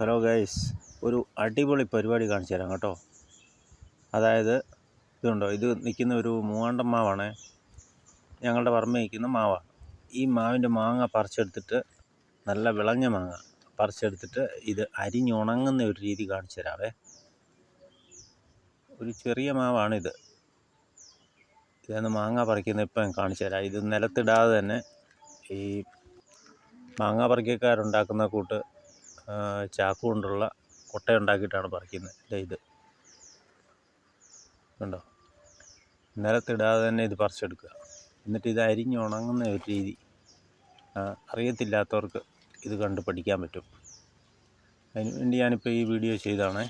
Hello guys ഒരു അടിപൊളി പരിപാടി കാണിച്ചു തരാം കേട്ടോ. അതായത് ഇതുണ്ടോ ഇത് നിൽക്കുന്ന ഒരു മൂവാണ്ടൻ മാവാണ്. ഞങ്ങളുടെ പറമ്പിൽ നിൽക്കുന്ന മാവാണ് ഈ മാവിന്റെ മാങ്ങ പറിച്ചെടുത്തിട്ട് നല്ല വിളഞ്ഞ മാങ്ങ പറിച്ചെടുത്തിട്ട് ഇത് അരിഞ്ഞുണങ്ങുന്ന ഒരു രീതി കാണിച്ചു തരാവേ. ഒരു ചെറിയ മാവാണിത്. ഇതെന്ന് മാങ്ങ പറിക്കുന്ന ഇപ്പം കാണിച്ചു തരാം. ഇത് നിലത്തിടാതെ തന്നെ ഈ മാങ്ങ പറിക്കക്കാരുണ്ടാക്കുന്ന കൂട്ട് ചാക്ക് കൊണ്ടുള്ള കൊട്ട ഉണ്ടാക്കിയിട്ടാണ് പറിക്കുന്നത്. ദേ ഇത്. കണ്ടോ? നിലത്തിടാതെ തന്നെ ഇത് പറിച്ചെടുക്കുക. എന്നിട്ട് ഇത് അരിഞ്ഞ് ഉണങ്ങുന്ന ഒരു രീതി അറിയത്തില്ലാത്തവർക്ക് ഇത് കണ്ട് പഠിക്കാൻ പറ്റും. അതിന് വേണ്ടി ഞാനിപ്പോൾ ഈ വീഡിയോ ചെയ്താണ്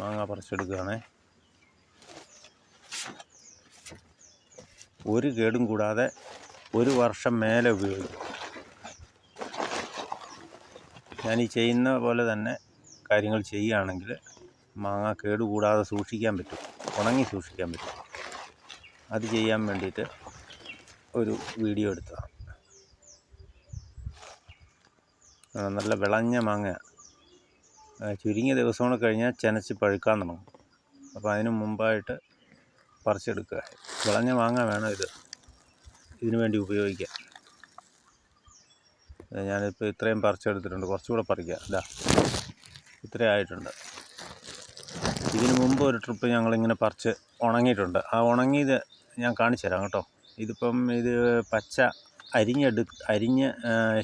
മാങ്ങ പറിച്ചെടുക്കുകയാണേ. ഒരു കേടും കൂടാതെ ഒരു വർഷം മേലെ ഉപയോഗിക്കും. ഞാൻ ഈ ചെയ്യുന്ന പോലെ തന്നെ കാര്യങ്ങൾ ചെയ്യുകയാണെങ്കിൽ മാങ്ങ കേടുകൂടാതെ സൂക്ഷിക്കാൻ പറ്റും. ഉണങ്ങി സൂക്ഷിക്കാൻ പറ്റും. അത് ചെയ്യാൻ വേണ്ടിയിട്ട് ഒരു വീഡിയോ എടുത്തതാണ്. നല്ല വിളഞ്ഞ മാങ്ങ. ചുരുങ്ങിയ ദിവസങ്ങൾ കഴിഞ്ഞാൽ ചെനച്ച് പഴുക്കാൻ തുടങ്ങും. അപ്പോൾ അതിന് മുമ്പായിട്ട് പറിച്ചെടുക്കുക. വിളഞ്ഞ മാങ്ങ വേണം ഇത്. ഇതിനു വേണ്ടി ഉപയോഗിക്കാൻ. ഞാനിപ്പോൾ ഇത്രയും പറിച്ചെടുത്തിട്ടുണ്ട്. കുറച്ചുകൂടെ പറിക്കാം. ഇതാ ഇത്രയും ആയിട്ടുണ്ട്. ഇതിനു മുമ്പ് ഒരു ട്രിപ്പ് ഞങ്ങളിങ്ങനെ പറിച്ച് ഉണങ്ങിയിട്ടുണ്ട്. ആ ഉണങ്ങിയത് ഞാൻ കാണിച്ചു തരാം കേട്ടോ. ഇതിപ്പം ഇത് പച്ച അരിഞ്ഞെടു അരിഞ്ഞ്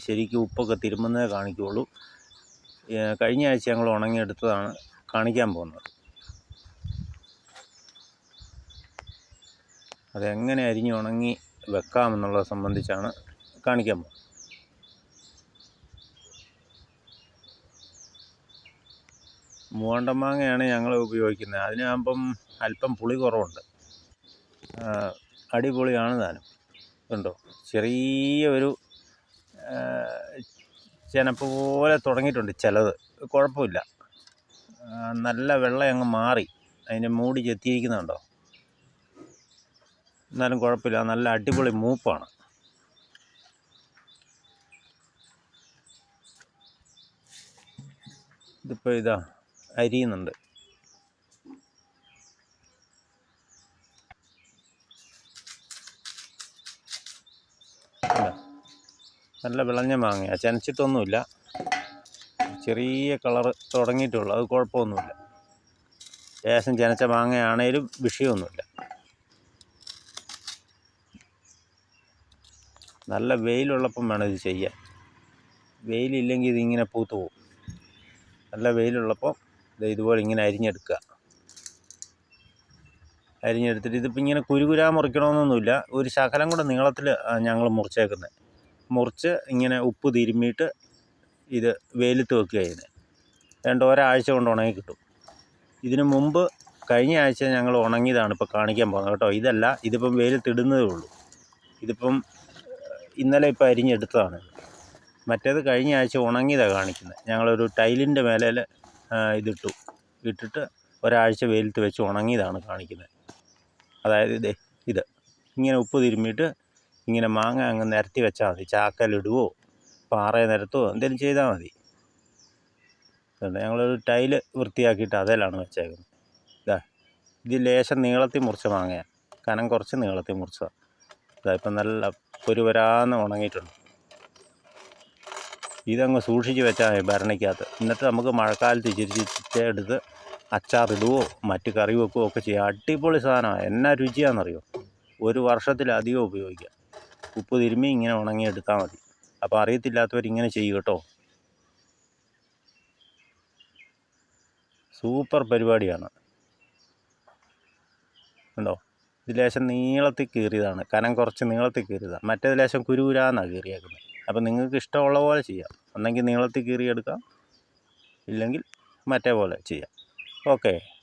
ശരിക്കും ഉപ്പൊക്കെ തിരുമുന്നതേ കാണിക്കുകയുള്ളൂ കഴിഞ്ഞ ആഴ്ച ഞങ്ങൾ ഉണങ്ങിയെടുത്തതാണ് കാണിക്കാൻ പോകുന്നത്. അതെങ്ങനെ അരിഞ്ഞ് ഉണങ്ങി വെക്കാമെന്നുള്ളത് സംബന്ധിച്ചാണ് കാണിക്കാൻ പോകുന്നത്. മൂവാണ്ടൻ മാങ്ങയാണ് ഞങ്ങൾ ഉപയോഗിക്കുന്നത്. അതിനാകുമ്പം അല്പം പുളി കുറവുണ്ട്. അടിപൊളിയാണ് താനും കണ്ടോ? ചെറിയ ഒരു ചെനപ്പ് പോലെ തുടങ്ങിയിട്ടുണ്ട് ചിലത്. കുഴപ്പമില്ല. നല്ല വെള്ളം അങ്ങ് മാറി. അതിന്റെ മൂടി ചെത്തിയിരിക്കുന്നുണ്ടോ? എന്നാലും കുഴപ്പമില്ല. നല്ല അടിപൊളി മൂപ്പാണ്. ഇതിപ്പോൾ ഇതാ. അരിയുന്നുണ്ട്. നല്ല വിളഞ്ഞ മാങ്ങ ചനച്ചിട്ടൊന്നുമില്ല. ചെറിയ കളറ് തുടങ്ങിയിട്ടുള്ളൂ. അത് കുഴപ്പമൊന്നുമില്ല. ലേശം ചനച്ച മാങ്ങയാണേലും വിഷയമൊന്നുമില്ല. നല്ല വെയിലുള്ളപ്പം വേണം ഇത് ചെയ്യാൻ. വെയിലില്ലെങ്കിൽ ഇതിങ്ങനെ പൂത്തു പോകും നല്ല വെയിലുള്ളപ്പോൾ ഇത് ഇതുപോലെ ഇങ്ങനെ അരിഞ്ഞെടുക്കുക. അരിഞ്ഞെടുത്തിട്ട് ഇതിപ്പോൾ ഇങ്ങനെ കുരുകുരാ മുറിക്കണമെന്നൊന്നുമില്ല ഒരു ശകലം കൂടെ നീളത്തിൽ ഞങ്ങൾ മുറിച്ചേക്കുന്നത് മുറിച്ച് ഇങ്ങനെ ഉപ്പ് തിരുമ്മിയിട്ട് ഇത് വെയിലത്ത് വെക്കുക ചെയ്യുന്നത് രണ്ട് ഒരാഴ്ച കൊണ്ട് ഉണങ്ങി കിട്ടും. ഇതിനു മുമ്പ് കഴിഞ്ഞ ആഴ്ച ഞങ്ങൾ ഉണങ്ങിയതാണ് ഇപ്പോൾ കാണിക്കാൻ പോകുന്നത് കേട്ടോ. ഇതല്ല ഇതിപ്പം വെയിലത്തിടുന്നതേ ഉള്ളൂ. ഇതിപ്പം ഇന്നലെ ഇപ്പം അരിഞ്ഞെടുത്തതാണ്. മറ്റേത് കഴിഞ്ഞ ആഴ്ച ഉണങ്ങിയതാണ് കാണിക്കുന്നത് ഞങ്ങളൊരു ടൈലിന്റെ മേലെ ഇതിട്ടു. ഇട്ടിട്ട് ഒരാഴ്ച വെയിലത്ത് വെച്ച് ഉണങ്ങിയതാണ് കാണിക്കുന്നത്. അതായത് ഇതേ ഇത്. ഇങ്ങനെ ഉപ്പ് തിരുമ്മിയിട്ട് ഇങ്ങനെ മാങ്ങ അങ്ങ് നിരത്തി വെച്ചാൽ മതി. ചാക്കലിടുവോ പാറയെ നിരത്തോ എന്തെങ്കിലും ചെയ്താൽ മതി. ഞങ്ങളൊരു ടൈൽ വൃത്തിയാക്കിയിട്ട് അതിലാണ് വെച്ചേക്കുന്നത്. ഇതാ ഇത് ലേശം നീളത്തിൽ മുറിച്ച മാങ്ങയാണ്. കനം കുറച്ച് നീളത്തിൽ മുറിച്ചതാണ്. ഇതാ ഇപ്പം നല്ല പൊരുവരാന്ന് ഉണങ്ങിയിട്ടുണ്ട്. ഇതങ്ങ് സൂക്ഷിച്ച് വെച്ചാൽ മതി ഭരണിക്കകത്ത്. എന്നിട്ട് നമുക്ക് മഴക്കാലത്ത് ഇച്ചിരി എടുത്ത് അച്ചാറിടുവോ മറ്റ് കറി വെക്കുകയോ ഒക്കെ ചെയ്യാം. അടിപൊളി സാധനമാണ്. എന്നാ രുചിയാണെന്നറിയോ? ഒരു വർഷത്തിലധികം ഉപയോഗിക്കാം. ഉപ്പ് തിരുമ്മി ഇങ്ങനെ ഉണങ്ങി ഉണങ്ങിയെടുത്താൽ മതി. അപ്പോൾ അറിയത്തില്ലാത്തവർ ഇങ്ങനെ ചെയ്യും കേട്ടോ. സൂപ്പർ പരിപാടിയാണ്. ഉണ്ടോ ഇത് ലേശം നീളത്തിൽ കീറിയതാണ്. കനം കുറച്ച് നീളത്തിൽ കീറിയതാണ്. മറ്റേത് ലേശം കുരുകുരാന്നാണ് കീറിയേക്കുന്നത് അപ്പോൾ നിങ്ങൾക്ക് ഇഷ്ടമുള്ള പോലെ ചെയ്യാം. ഒന്നെങ്കിൽ നീളത്തിൽ കീറിയെടുക്കാം. ഇല്ലെങ്കിൽ മറ്റേ പോലെ ചെയ്യാം. ഓക്കെ.